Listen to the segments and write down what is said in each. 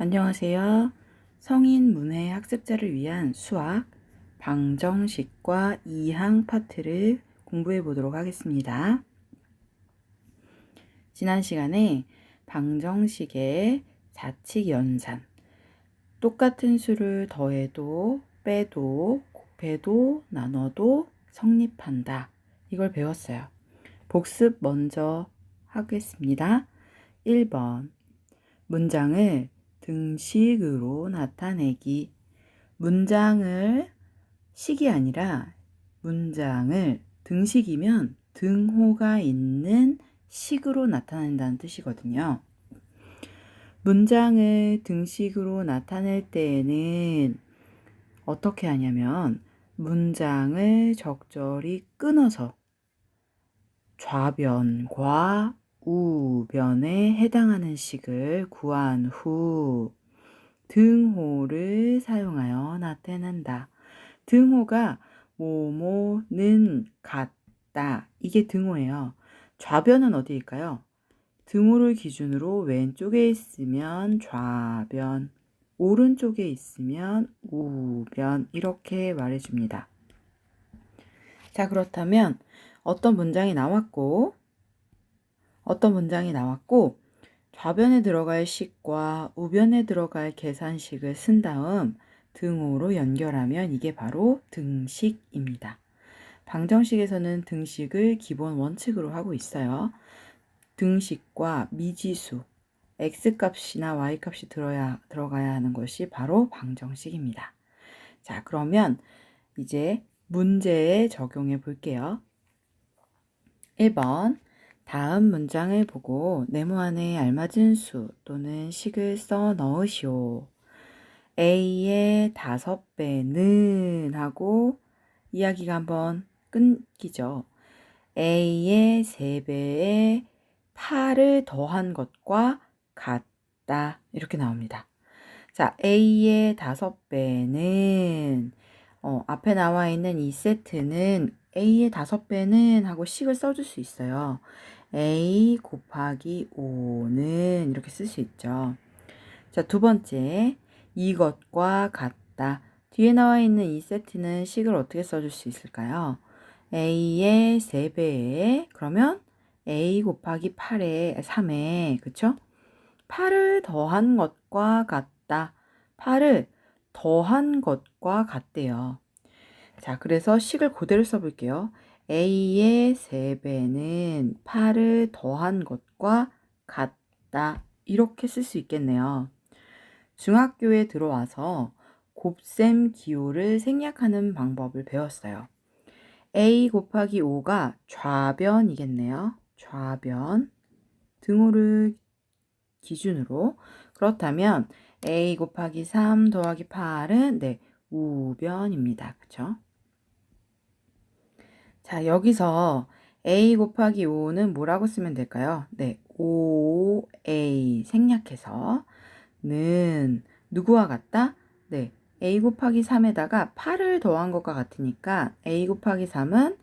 안녕하세요. 성인 문해 학습자를 위한 수학 방정식과 이항 파트를 공부해 보도록 하겠습니다. 지난 시간에 방정식의 좌측 연산, 똑같은 수를 더해도 빼도 곱해도 나눠도 성립한다. 이걸 배웠어요. 복습 먼저 하겠습니다. 1번 문장을 등식으로 나타내기. 문장을 식이 아니라 문장을 등식이면 등호가 있는 식으로 나타낸다는 뜻이거든요. 문장을 등식으로 나타낼 때에는 어떻게 하냐면 문장을 적절히 끊어서 좌변과 우변에 해당하는 식을 구한 후 등호를 사용하여 나타낸다. 등호가 뭐뭐는 같다. 이게 등호예요. 좌변은 어디일까요? 등호를 기준으로 왼쪽에 있으면 좌변, 오른쪽에 있으면 우변 이렇게 말해줍니다. 자 그렇다면 어떤 문장이 나왔고 어떤 문장이 나왔고 좌변에 들어갈 식과 우변에 들어갈 계산식을 쓴 다음 등호로 연결하면 이게 바로 등식입니다. 방정식에서는 등식을 기본 원칙으로 하고 있어요. 등식과 미지수, x값이나 y값이 들어야, 들어가야 하는 것이 바로 방정식입니다. 자, 그러면 이제 문제에 적용해 볼게요. 1번 다음 문장을 보고 네모 안에 알맞은 수 또는 식을 써 넣으시오. A의 다섯 배는 하고 이야기가 한번 끊기죠. A의 세 배에 8을 더한 것과 같다. 이렇게 나옵니다. 자, A의 다섯 배는 어, 앞에 나와 있는 이 세트는 A의 다섯 배는 하고 식을 써줄 수 있어요. A 곱하기 5는 이렇게 쓸 수 있죠. 자, 두 번째. 이것과 같다. 뒤에 나와 있는 이 세트는 식을 어떻게 써줄 수 있을까요? a의 3배에 그러면 a 곱하기 8에 3에 그쵸? 8을 더한 것과 같다. 8을 더한 것과 같대요. 자, 그래서 식을 그대로 써볼게요. A의 3배는 8을 더한 것과 같다. 이렇게 쓸 수 있겠네요. 중학교에 들어와서 곱셈 기호를 생략하는 방법을 배웠어요. A 곱하기 5가 좌변이겠네요. 좌변. 등호를 기준으로. 그렇다면 A 곱하기 3 더하기 8은 네, 우변입니다. 그쵸? 자, 여기서 a 곱하기 5는 뭐라고 쓰면 될까요? 네, 5a 생략해서 는 누구와 같다? 네, a 곱하기 3에다가 8을 더한 것과 같으니까 a 곱하기 3은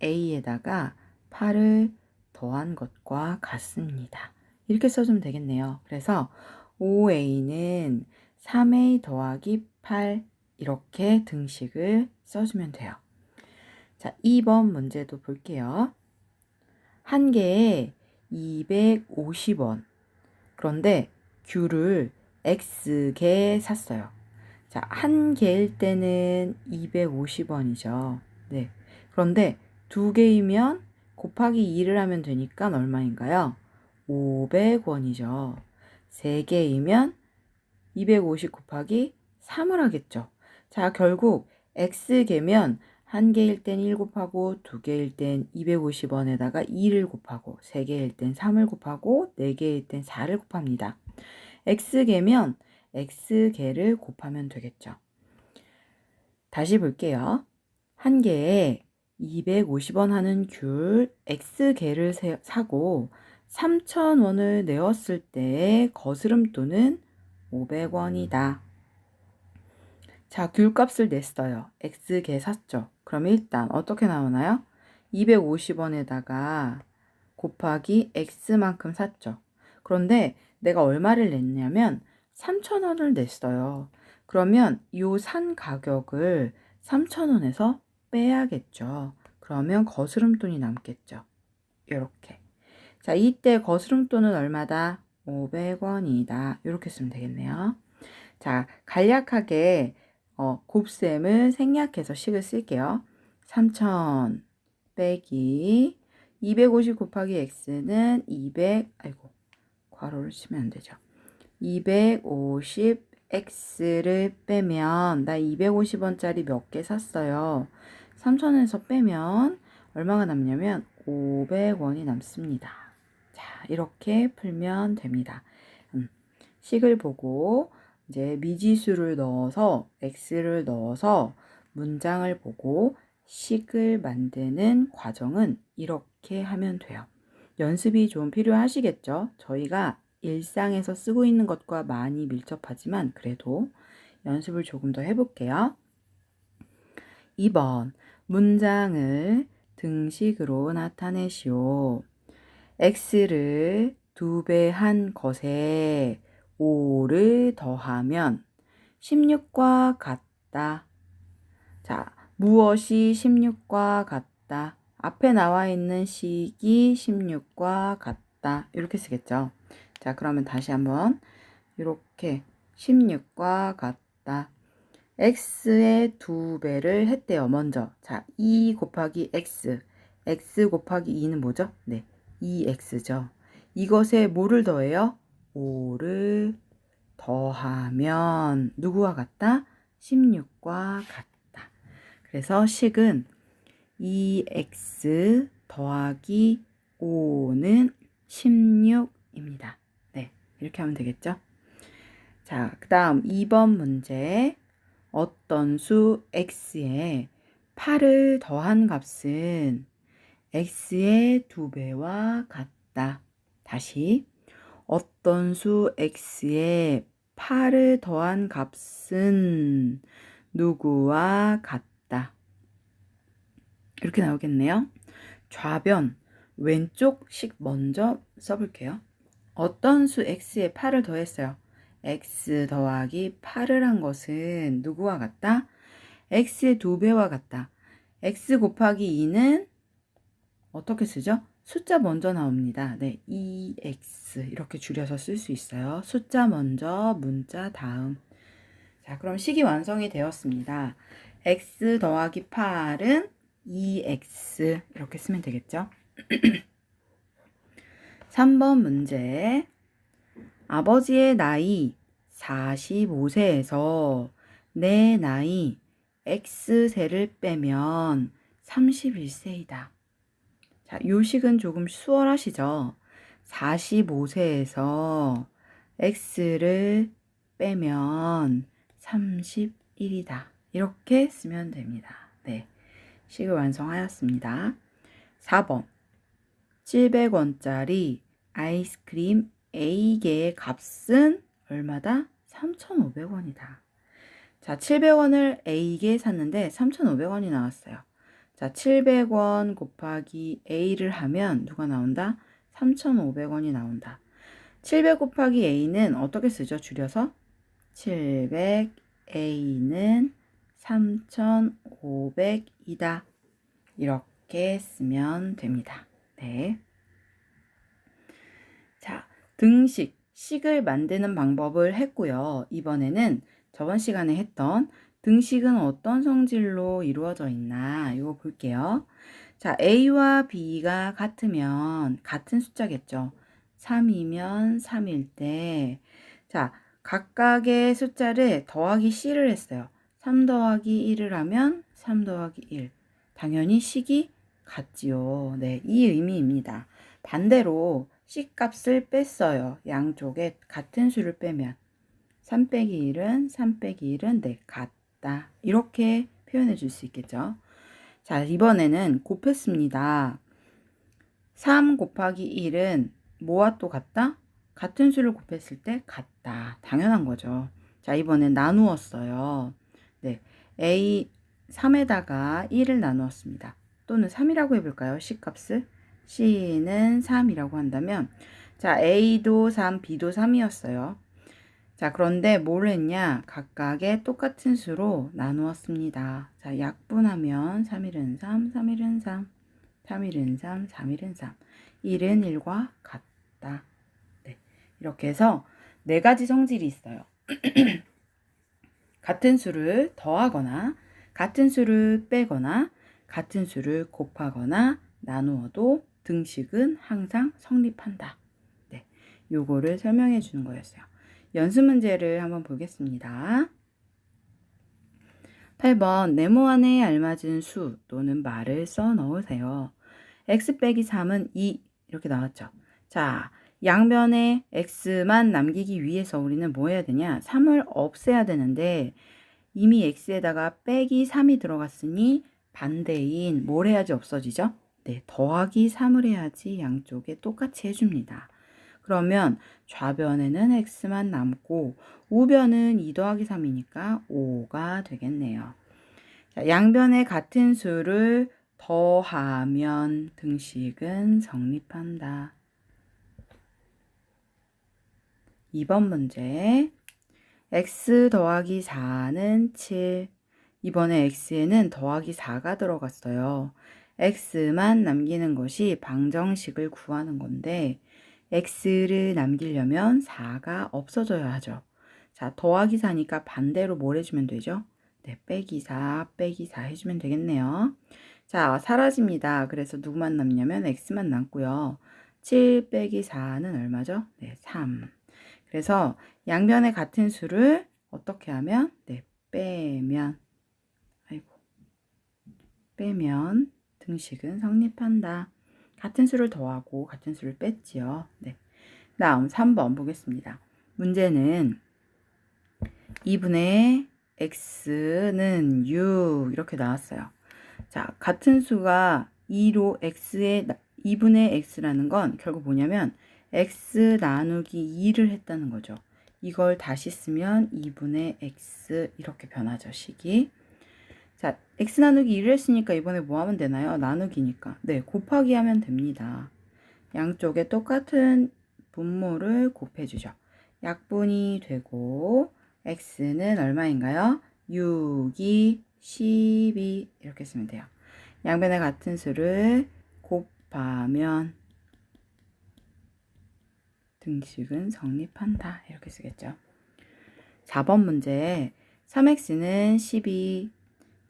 3a에다가 8을 더한 것과 같습니다. 이렇게 써주면 되겠네요. 그래서 5a는 3a 더하기 8 이렇게 등식을 써주면 돼요. 자, 2번 문제도 볼게요. 한 개에 250원. 그런데 귤을 X개 샀어요. 자, 한 개일 때는 250원이죠. 네. 그런데 두 개이면 곱하기 2를 하면 되니까 얼마인가요? 500원이죠. 세 개이면 250 곱하기 3을 하겠죠. 자, 결국 X개면 한 개일 땐 1 곱하고 두 개일 땐 250원에다가 2를 곱하고 세 개일 땐 3을 곱하고 네 개일 땐 4를 곱합니다. x개면 x개를 곱하면 되겠죠. 다시 볼게요. 한 개에 250원 하는 귤 x개를 사고 3,000원을 내었을 때 거스름돈은 500원이다. 자, 귤값을 냈어요. x개 샀죠. 그럼 일단 어떻게 나오나요? 250원에다가 곱하기 x만큼 샀죠. 그런데 내가 얼마를 냈냐면 3,000원을 냈어요. 그러면 이 산 가격을 3,000원에서 빼야겠죠. 그러면 거스름돈이 남겠죠. 이렇게. 자, 이때 거스름돈은 얼마다? 500원이다. 이렇게 쓰면 되겠네요. 자, 간략하게 어, 곱셈을 생략해서 식을 쓸게요. 3000 빼기 250 곱하기 x는 200 아이고 괄호를 치면 안 되죠. 250 x를 빼면 나 250원짜리 몇 개 샀어요. 3,000원에서 빼면 얼마가 남냐면 500원이 남습니다. 자, 이렇게 풀면 됩니다. 음, 식을 보고 이제 미지수를 넣어서 x를 넣어서 문장을 보고 식을 만드는 과정은 이렇게 하면 돼요. 연습이 좀 필요하시겠죠? 저희가 일상에서 쓰고 있는 것과 많이 밀접하지만 그래도 연습을 조금 더 해볼게요. 2번 문장을 등식으로 나타내시오. x를 두 배 한 것에 5를 더하면 16과 같다. 자, 무엇이 16과 같다. 앞에 나와 있는 식이 16과 같다. 이렇게 쓰겠죠. 자, 그러면 다시 한번 이렇게 16과 같다. x의 두 배를 했대요. 먼저. 자, 2 곱하기 x. x 곱하기 2는 뭐죠? 네. 2x죠. 이것에 뭐를 더해요? 5를 더하면 누구와 같다? 16과 같다. 그래서 식은 2x 더하기 5는 16입니다. 네, 이렇게 하면 되겠죠? 자, 그 다음 2번 문제. 어떤 수 x에 8을 더한 값은 x의 두 배와 같다. 다시 어떤 수 x에 8을 더한 값은 누구와 같다. 이렇게 나오겠네요. 좌변 왼쪽식 먼저 써볼게요. 어떤 수 x에 8을 더했어요. x 더하기 8을 한 것은 누구와 같다? x의 두 배와 같다. x 곱하기 2는 어떻게 쓰죠? 숫자 먼저 나옵니다. 네, 2x 이렇게 줄여서 쓸 수 있어요. 숫자 먼저, 문자 다음. 자, 그럼 식이 완성이 되었습니다. x 더하기 8은 2x 이렇게 쓰면 되겠죠? 3번 문제. 아버지의 나이 45세에서 내 나이 x세를 빼면 31세이다. 자, 요식은 조금 수월하시죠? 45세에서 x를 빼면 31이다. 이렇게 쓰면 됩니다. 네. 식을 완성하였습니다. 4번. 700원짜리 아이스크림 A개의 값은 얼마다? 3,500원이다. 자, 700원을 A개 샀는데 3,500원이 나왔어요. 자, 700원 곱하기 A를 하면 누가 나온다? 3,500원이 나온다. 700 곱하기 A는 어떻게 쓰죠? 줄여서 700A는 3,500이다. 이렇게 쓰면 됩니다. 네. 자, 등식, 식을 만드는 방법을 했고요. 이번에는 저번 시간에 했던 등식은 어떤 성질로 이루어져 있나 이거 볼게요. 자, A와 B가 같으면 같은 숫자겠죠. 3이면 3일 때 자, 각각의 숫자를 더하기 C를 했어요. 3 더하기 1을 하면 3 더하기 1. 당연히 식이 같지요. 네, 이 의미입니다. 반대로 C 값을 뺐어요. 양쪽에 같은 수를 빼면 3 빼기 1은 3 빼기 1은 네, 같 다. 이렇게 표현해 줄 수 있겠죠. 자, 이번에는 곱했습니다. 3 곱하기 1은 뭐와 또 같다? 같은 수를 곱했을 때 같다. 당연한 거죠. 자, 이번엔 나누었어요. 네. A 3에다가 1을 나누었습니다. 또는 3이라고 해볼까요? C 값을? C는 3이라고 한다면 자, A도 3, B도 3이었어요. 자, 그런데 뭘 했냐? 각각의 똑같은 수로 나누었습니다. 자, 약분하면 3일은 3, 3일은 3, 3일은 3, 3일은 3, 1은 1과 같다. 네. 이렇게 해서 네 가지 성질이 있어요. 같은 수를 더하거나, 같은 수를 빼거나, 같은 수를 곱하거나, 나누어도 등식은 항상 성립한다. 네. 요거를 설명해 주는 거였어요. 연습 문제를 한번 보겠습니다. 8번 네모 안에 알맞은 수 또는 말을 써 넣으세요. x 빼기 3은 2 이렇게 나왔죠. 자, 양변에 x만 남기기 위해서 우리는 뭐 해야 되냐? 3을 없애야 되는데 이미 x에다가 빼기 3이 들어갔으니 반대인 뭘 해야지 없어지죠? 네, 더하기 3을 해야지 양쪽에 똑같이 해줍니다. 그러면 좌변에는 x만 남고 우변은 2 더하기 3이니까 5가 되겠네요. 자, 양변에 같은 수를 더하면 등식은 성립한다. 2번 문제 x 더하기 4는 7 이번에 x에는 더하기 4가 들어갔어요. x만 남기는 것이 방정식을 구하는 건데 x를 남기려면 4가 없어져야 하죠. 자, 더하기 4니까 반대로 뭘 해주면 되죠? 네, 빼기 4, 빼기 4 해주면 되겠네요. 자, 사라집니다. 그래서 누구만 남냐면 x만 남고요. 7 빼기 4는 얼마죠? 네, 3. 그래서 양변의 같은 수를 어떻게 하면? 네, 빼면, 아이고, 빼면 등식은 성립한다. 같은 수를 더하고 같은 수를 뺐지요. 네. 다음 3번 보겠습니다. 문제는 2분의 x는 6 이렇게 나왔어요. 자, 같은 수가 2로 x의 2분의 x라는 건 결국 뭐냐면 x 나누기 2를 했다는 거죠. 이걸 다시 쓰면 2분의 x 이렇게 변하죠, 식이. 자, x 나누기 1을 했으니까 이번에 뭐 하면 되나요? 나누기니까. 네, 곱하기 하면 됩니다. 양쪽에 똑같은 분모를 곱해주죠. 약분이 되고 x는 얼마인가요? 6이 12 이렇게 쓰면 돼요. 양변에 같은 수를 곱하면 등식은 성립한다. 이렇게 쓰겠죠. 4번 문제 3x는 12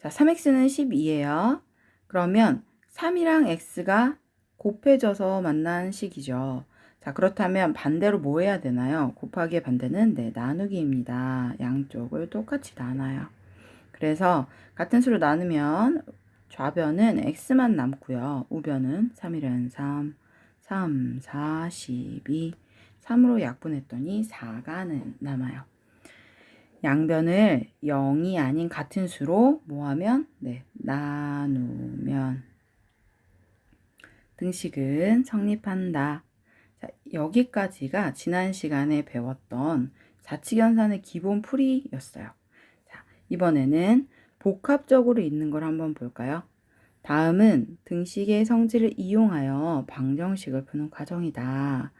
자, 3x는 12예요. 그러면 3이랑 x가 곱해져서 만난 식이죠. 자, 그렇다면 반대로 뭐 해야 되나요? 곱하기의 반대는 네, 나누기입니다. 양쪽을 똑같이 나눠요. 그래서 같은 수로 나누면 좌변은 x만 남고요. 우변은 3이은 3, 3, 4, 12, 3으로 약분했더니 4가 남아요. 양변을 0이 아닌 같은 수로 뭐하면 네, 나누면 등식은 성립한다. 자, 여기까지가 지난 시간에 배웠던 자치견산의 기본 풀이였어요. 자, 이번에는 복합적으로 있는 걸 한번 볼까요? 다음은 등식의 성질을 이용하여 방정식을 푸는 과정이다.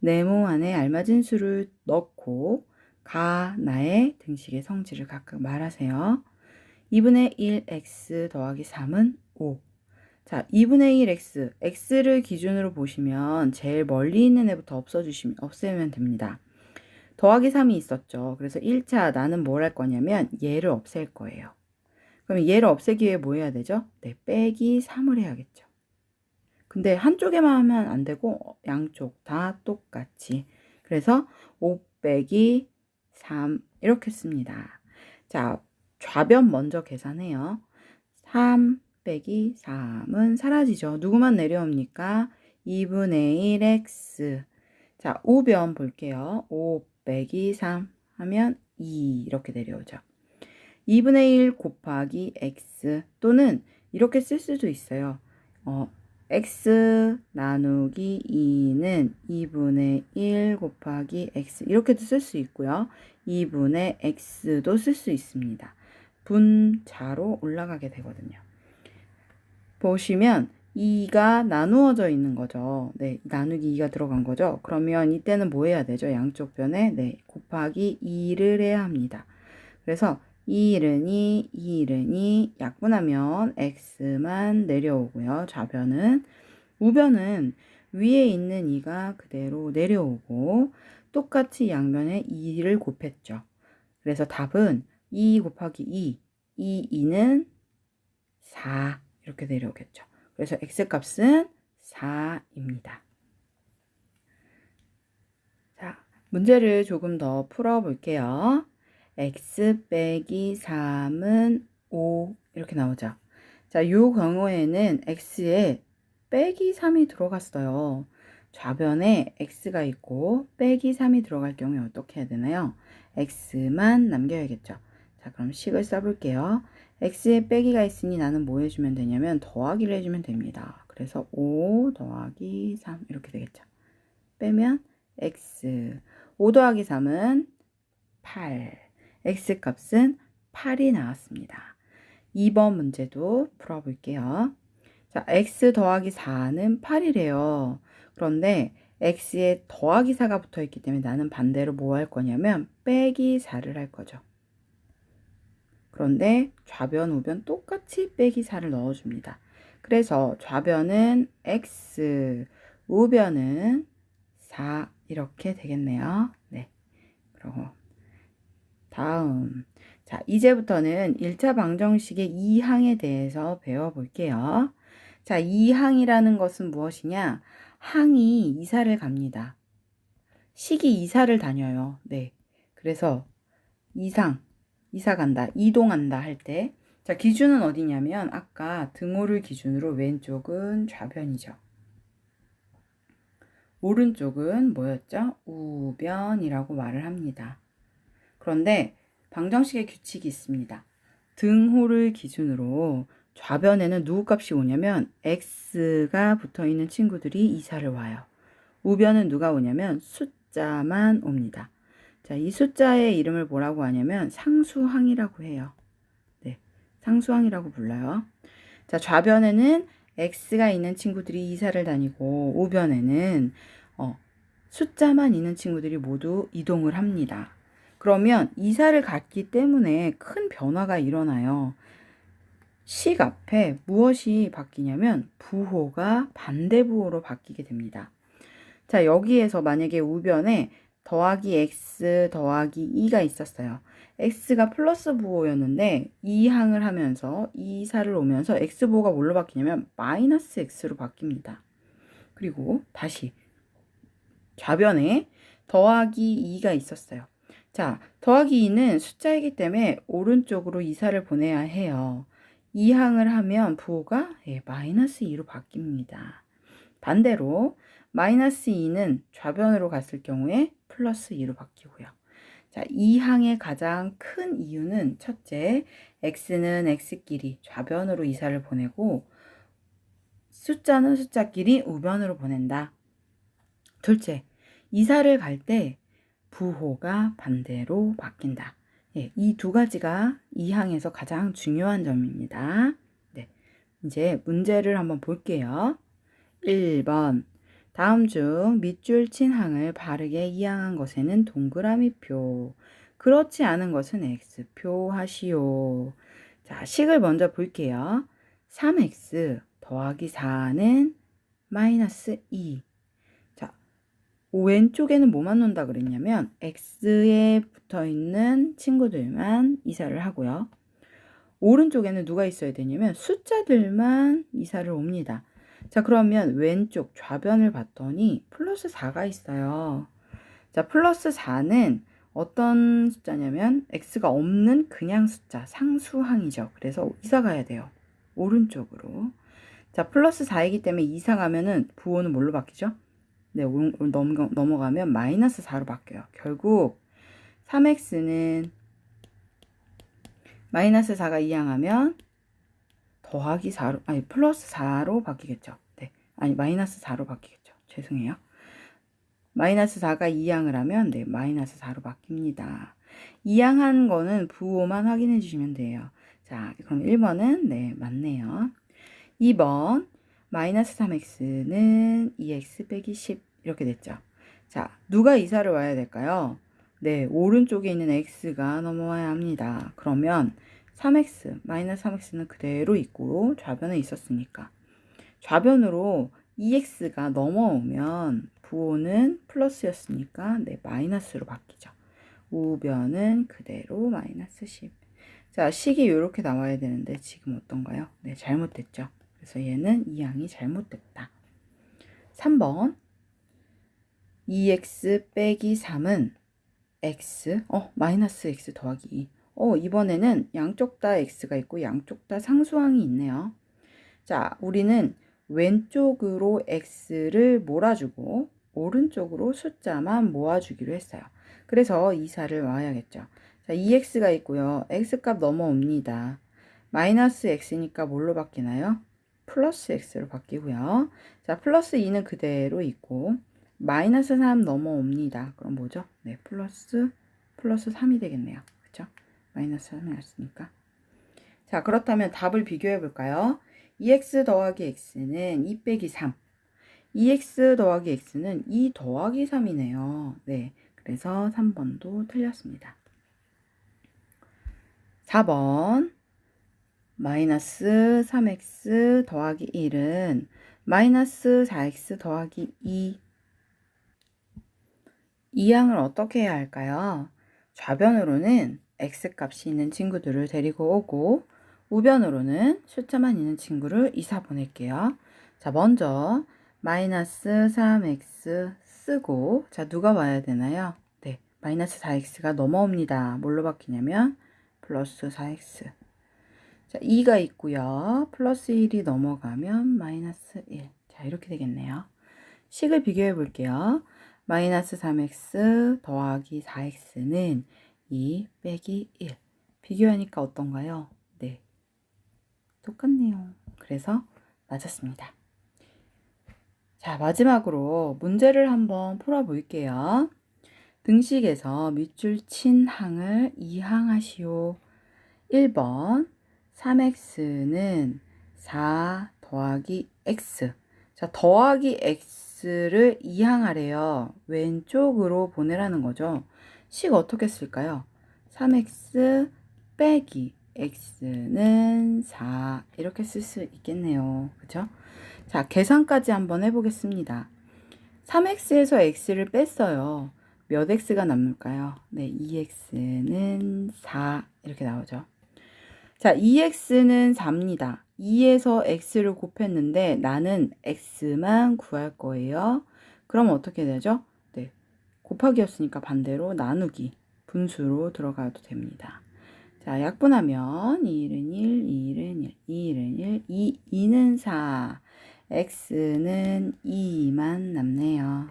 네모 안에 알맞은 수를 넣고 가, 나의 등식의 성질을 각각 말하세요. 2분의 1x 더하기 3은 5. 자, 2분의 1x, x를 기준으로 보시면 제일 멀리 있는 애부터 없어주시면, 없애면 됩니다. 더하기 3이 있었죠. 그래서 1차 나는 뭘 할 거냐면 얘를 없앨 거예요. 그럼 얘를 없애기 위해 뭐 해야 되죠? 네, 빼기 3을 해야겠죠. 근데 한쪽에만 하면 안 되고 양쪽 다 똑같이. 그래서 5 빼기 3 이렇게 씁니다. 자, 좌변 먼저 계산해요. 3 빼기 3은 사라지죠. 누구만 내려옵니까? 2분의 1x. 자, 우변 볼게요. 5 빼기 3 하면 2 이렇게 내려오죠. 2분의 1 곱하기 x 또는 이렇게 쓸 수도 있어요. 어, x 나누기 2는 2분의 1 곱하기 x 이렇게도 쓸 수 있고요. 2분의 x도 쓸 수 있습니다. 분자로 올라가게 되거든요. 보시면 2가 나누어져 있는 거죠. 네, 나누기 2가 들어간 거죠. 그러면 이때는 뭐 해야 되죠? 양쪽 변에 네, 곱하기 2를 해야 합니다. 그래서 2른이 2른이 약분하면 x만 내려오고요. 좌변은 우변은 위에 있는 2가 그대로 내려오고 똑같이 양변에 2를 곱했죠. 그래서 답은 2 곱하기 2, 이 2는 4 이렇게 내려오겠죠. 그래서 x값은 4입니다. 자, 문제를 조금 더 풀어볼게요. X 빼기 3은 5 이렇게 나오죠. 자, 요 경우에는 x에 빼기 3이 들어갔어요. 좌변에 x가 있고 빼기 3이 들어갈 경우에 어떻게 해야 되나요? x만 남겨야겠죠. 자, 그럼 식을 써볼게요. x에 빼기가 있으니 나는 뭐 해주면 되냐면 더하기를 해주면 됩니다. 그래서 5 더하기 3 이렇게 되겠죠. 빼면 x 5 더하기 3은 8 x 값은 8이 나왔습니다. 2번 문제도 풀어볼게요. 자, x 더하기 4는 8이래요. 그런데 x에 더하기 4가 붙어 있기 때문에 나는 반대로 뭐 할 거냐면 빼기 4를 할 거죠. 그런데 좌변, 우변 똑같이 빼기 4를 넣어줍니다. 그래서 좌변은 x, 우변은 4 이렇게 되겠네요. 네. 그리고 다음 자 이제부터는 1차 방정식의 2항에 대해서 배워볼게요. 자 2항이라는 것은 무엇이냐? 항이 이사를 갑니다. 식이 이사를 다녀요. 네. 그래서 이상 이사 간다, 이동한다 할 때, 자, 기준은 어디냐면, 아까 등호를 기준으로 왼쪽은 좌변이죠. 오른쪽은 뭐였죠? 우변이라고 말을 합니다. 그런데 방정식의 규칙이 있습니다. 등호를 기준으로 좌변에는 누구 값이 오냐면 x가 붙어 있는 친구들이 이사를 와요. 우변은 누가 오냐면 숫자만 옵니다. 자, 이 숫자의 이름을 뭐라고 하냐면 상수항이라고 해요. 네, 상수항이라고 불러요. 자, 좌변에는 x가 있는 친구들이 이사를 다니고 우변에는 어, 숫자만 있는 친구들이 모두 이동을 합니다. 그러면 이사를 갔기 때문에 큰 변화가 일어나요. 식 앞에 무엇이 바뀌냐면 부호가 반대 부호로 바뀌게 됩니다. 자, 여기에서 만약에 우변에 더하기 x 더하기 2가 있었어요. x가 플러스 부호였는데 2항을 하면서 2사를 오면서 x부호가 뭘로 바뀌냐면 마이너스 x로 바뀝니다. 그리고 다시 좌변에 더하기 2가 있었어요. 자, 더하기 2는 숫자이기 때문에 오른쪽으로 이사를 보내야 해요. 2항을 하면 부호가 예, 마이너스 2로 바뀝니다. 반대로 마이너스 2는 좌변으로 갔을 경우에 플러스 2로 바뀌고요. 자, 이 항의 가장 큰 이유는 첫째, x는 x끼리 좌변으로 이사를 보내고 숫자는 숫자끼리 우변으로 보낸다. 둘째, 이사를 갈 때 부호가 반대로 바뀐다. 예, 이 두 가지가 이 항에서 가장 중요한 점입니다. 네, 이제 문제를 한번 볼게요. 1번 다음 중 밑줄 친 항을 바르게 이항한 것에는 동그라미표, 그렇지 않은 것은 X표 하시오. 자, 식을 먼저 볼게요. 3X 더하기 4는 마이너스 2. 자, 왼쪽에는 뭐만 놓는다 그랬냐면 X에 붙어 있는 친구들만 이사를 하고요. 오른쪽에는 누가 있어야 되냐면 숫자들만 이사를 옵니다. 자, 그러면 왼쪽 좌변을 봤더니 플러스 4가 있어요. 자, 플러스 4는 어떤 숫자냐면 x가 없는 그냥 숫자, 상수항이죠. 그래서 이사 가야 돼요. 오른쪽으로. 자, 플러스 4이기 때문에 이사 가면은 부호는 뭘로 바뀌죠? 네, 넘어, 넘어가면 마이너스 4로 바뀌어요. 결국 3x는 마이너스 4가 이항하면 더하기 4로, 아니, 플러스 4로 바뀌겠죠. 네. 아니, 마이너스 4로 바뀌겠죠. 죄송해요. 마이너스 4가 2항을 하면, 네, 마이너스 4로 바뀝니다. 2항한 거는 부호만 확인해 주시면 돼요. 자, 그럼 1번은, 네, 맞네요. 2번, 마이너스 3x는 2x 빼기 10 이렇게 됐죠. 자, 누가 이사를 와야 될까요? 네, 오른쪽에 있는 x가 넘어와야 합니다. 그러면 3x, 마이너스 3x는 그대로 있고 좌변에 있었으니까 좌변으로 2x가 넘어오면 부호는 플러스였으니까 네, 마이너스로 바뀌죠. 우변은 그대로 마이너스 10. 자, 식이 이렇게 나와야 되는데 지금 어떤가요? 네, 잘못됐죠. 그래서 얘는 이 항이 잘못됐다. 3번 2x 빼기 3은 x, 어, 마이너스 x 더하기 2. 어, 이번에는 양쪽 다 x가 있고 양쪽 다 상수항이 있네요. 자, 우리는 왼쪽으로 x를 몰아주고 오른쪽으로 숫자만 모아주기로 했어요. 그래서 이사를 와야겠죠. 자, 2x가 있고요. x값 넘어옵니다. 마이너스 x니까 뭘로 바뀌나요? 플러스 x로 바뀌고요. 자, 플러스 2는 그대로 있고 마이너스 3 넘어옵니다. 그럼 뭐죠? 네, 플러스 플러스 3이 되겠네요. 그렇죠? 마이너스 3이 났으니까. 자, 그렇다면 답을 비교해 볼까요? 2x 더하기 x는 2 빼기 3. 2x 더하기 x는 2 더하기 3이네요. 네. 그래서 3번도 틀렸습니다. 4번 마이너스 3x 더하기 1은 마이너스 4x 더하기 2 이 항을 어떻게 해야 할까요? 좌변으로는 x값이 있는 친구들을 데리고 오고 우변으로는 숫자만 있는 친구를 이사 보낼게요. 자, 먼저 마이너스 3x 쓰고 자, 누가 와야 되나요? 네, 마이너스 4x가 넘어옵니다. 뭘로 바뀌냐면 플러스 4x 자, 2가 있고요. 플러스 1이 넘어가면 마이너스 1. 자, 이렇게 되겠네요. 식을 비교해 볼게요. 마이너스 3x 더하기 4x는 2 빼기 1. 비교하니까 어떤가요? 네. 똑같네요. 그래서 맞았습니다. 자, 마지막으로 문제를 한번 풀어볼게요. 등식에서 밑줄 친 항을 이항하시오. 1번 3x는 4 더하기 x. 자, 더하기 x 를 이항하래요. 왼쪽으로 보내라는 거죠. 식 어떻게 쓸까요? 3x 빼기 x는 4 이렇게 쓸 수 있겠네요. 그죠? 자, 계산까지 한번 해보겠습니다. 3x에서 x를 뺐어요. 몇 x가 남을까요? 네, 2x는 4 이렇게 나오죠. 자, 2x는 4입니다. 2에서 x를 곱했는데 나는 x만 구할 거예요. 그럼 어떻게 되죠? 네, 곱하기였으니까 반대로 나누기, 분수로 들어가도 됩니다. 자, 약분하면 2는 1, 2는 1, 2는 1, 2, 2는 4, x는 2만 남네요.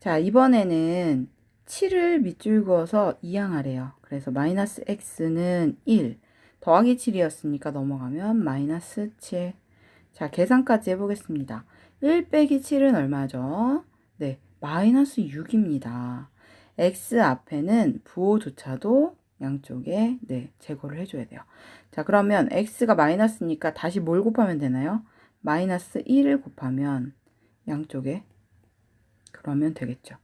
자, 이번에는 7을 밑줄 그어서 이항하래요. 그래서 마이너스 x는 1, 더하기 7이었으니까 넘어가면 마이너스 7. 자, 계산까지 해보겠습니다. 1 빼기 7은 얼마죠? 네, 마이너스 6입니다. x 앞에는 부호조차도 양쪽에 네, 제거를 해줘야 돼요. 자, 그러면 x가 마이너스니까 다시 뭘 곱하면 되나요? 마이너스 1을 곱하면 양쪽에 그러면 되겠죠.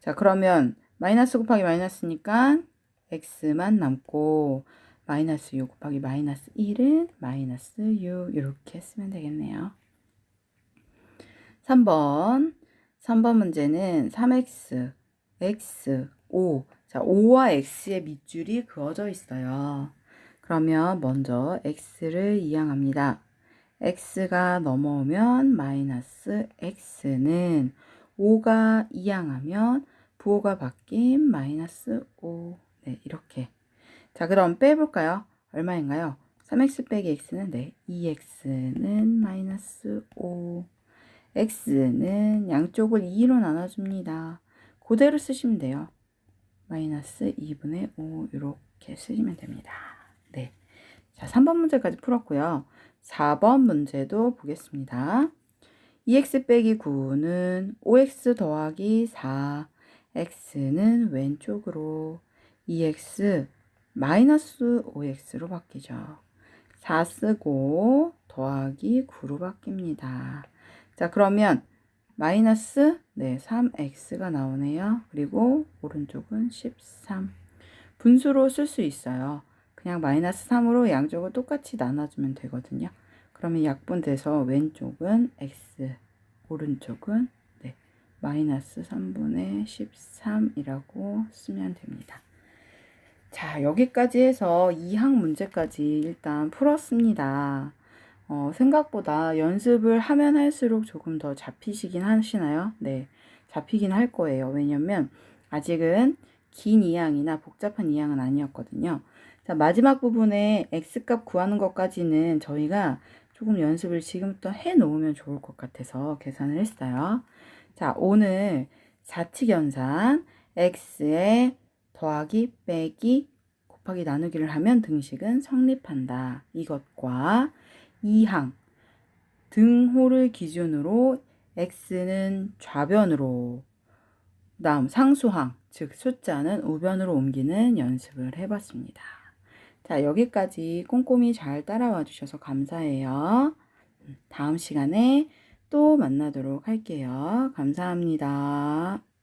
자, 그러면 마이너스 곱하기 마이너스니까 x만 남고 마이너스 6 곱하기 마이너스 1은 마이너스 6 이렇게 쓰면 되겠네요. 3번 3번 문제는 3x, x, 5 자, 5와 x의 밑줄이 그어져 있어요. 그러면 먼저 x를 이항합니다. x가 넘어오면 마이너스 x는 5가 이항하면 부호가 바뀐 마이너스 5 네, 이렇게 자, 그럼 빼볼까요? 얼마인가요? 3x 빼기 x는 네, 2x는 마이너스 5. x는 양쪽을 2로 나눠줍니다. 그대로 쓰시면 돼요. 마이너스 2분의 5 이렇게 쓰시면 됩니다. 네. 자, 3번 문제까지 풀었고요. 4번 문제도 보겠습니다. 2x 빼기 9는 5x 더하기 4. x는 왼쪽으로 2x 마이너스 5x로 바뀌죠. 4 쓰고 더하기 9로 바뀝니다. 자, 그러면 마이너스 네, 3x가 나오네요. 그리고 오른쪽은 13. 분수로 쓸 수 있어요. 그냥 마이너스 3으로 양쪽을 똑같이 나눠주면 되거든요. 그러면 약분돼서 왼쪽은 x, 오른쪽은 네, 마이너스 3분의 13이라고 쓰면 됩니다. 자, 여기까지 해서 2항 문제까지 일단 풀었습니다. 어, 생각보다 연습을 하면 할수록 조금 더 잡히시긴 하시나요? 네, 잡히긴 할 거예요. 왜냐면 아직은 긴 2항이나 복잡한 2항은 아니었거든요. 자, 마지막 부분에 x값 구하는 것까지는 저희가 조금 연습을 지금부터 해 놓으면 좋을 것 같아서 계산을 했어요. 자, 오늘 사칙연산 x에 더하기 빼기 곱하기 나누기를 하면 등식은 성립한다. 이것과 2항 등호를 기준으로 x는 좌변으로 다음 상수항 즉 숫자는 우변으로 옮기는 연습을 해봤습니다. 자 여기까지 꼼꼼히 잘 따라와 주셔서 감사해요. 다음 시간에 또 만나도록 할게요. 감사합니다.